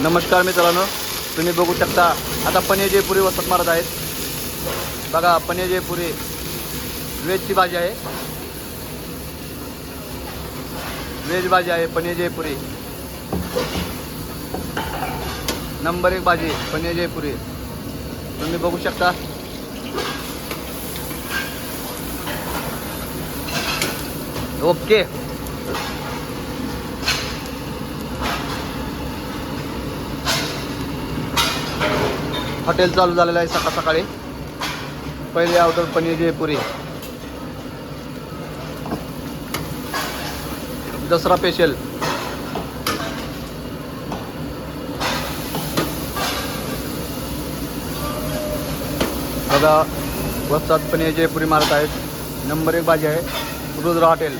नमस्कार मित्रांनो तुम्ही बघू शकता आता पनीर जयपुरी वसत मारत आहेत. बघा पनीर जयपुरी व्हेजची भाजी आहे. व्हेज भाजी आहे पनीर जयपुरी. नंबर एक भाजी पनीर जयपुरी. तुम्ही बघू शकता. ओके. हॉटेल चालू झालेलं आहे सकाळ सकाळी. पहिले ऑर्डर पनीर जयपुरी दसरा स्पेशल बघा वस्तात पनीर जयपुरी मारत आहेत. नंबर एक भाजी आहे रुद्र हॉटेल.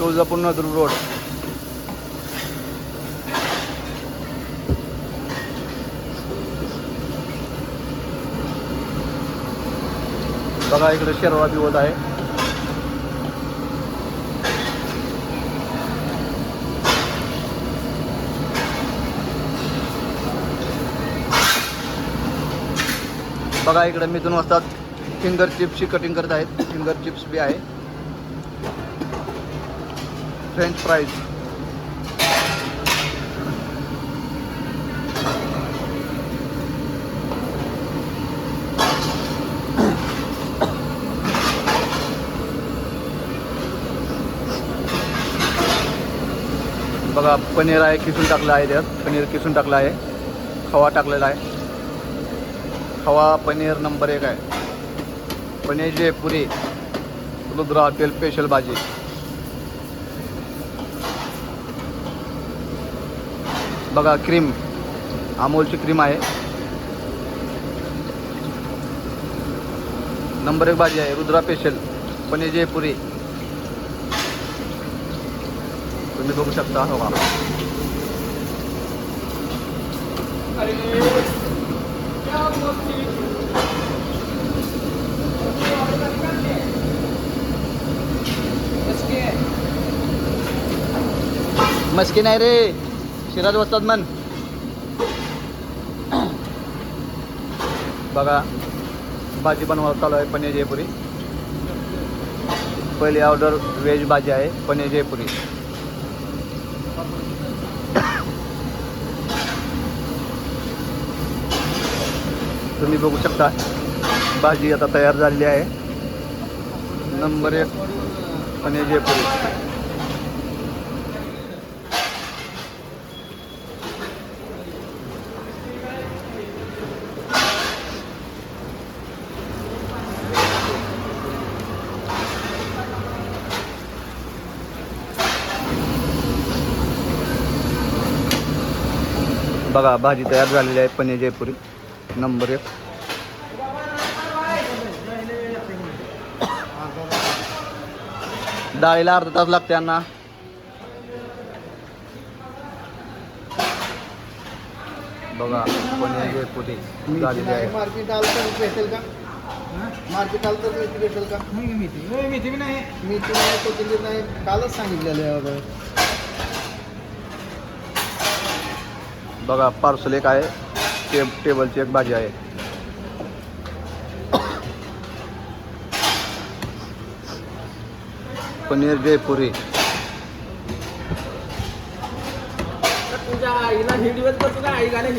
तुळजापूर नगर रोड. बघा इकडे शेरवा बी आहे. बघा इकडे मिथून वाजता फिंगर चिप्सची कटिंग करत आहेत. फिंगर चिप्स बी आहे. फ्रेंच फ्राईज बघा पनीर आहे किसून टाकलं आहे त्यात. पनीर किसून टाकलं आहे. खवा टाकलेला आहे. खवा पनीर नंबर एक आहे. पनीर जयपुरी रुद्रा हॉटेल स्पेशल भाजी. बघा क्रीम अमोलची क्रीम आहे. नंबर एक भाजी आहे रुद्रा स्पेशल पनीर जयपुरी तुम्ही बघू शकता हो का मस्की नाही रे शिराज बसतात मन बघा भाजी बनवायला चालू आहे पनीर जयपुरी. पहिली ऑर्डर व्हेज भाजी आहे पनीर जयपुरी. तुम्ही बघू शकता भाजी आता तयार झालेली आहे. नंबर एक आणि जयपुरी बघा भाजी तयार झालेली आहे पनीर जयपुरी. नंबर एक. डाळीला अर्धा तास लागते यांना. बघा पनीर जयपुरी झालेली आहे. मार्केट आलं तर भेटेल का? मार्केट आलं तर मेथी भेटेल का? नाही मेथी नाही मेथी नाही. मेथी नाही कोथिंबीर नाही. कालच सांगितलेलं आहे बघा पार्सल एक आहे. टेब टेबलची एक भाजी आहे. पनीर जयपुरी. तुझ्या आईला करतो का आई गाणे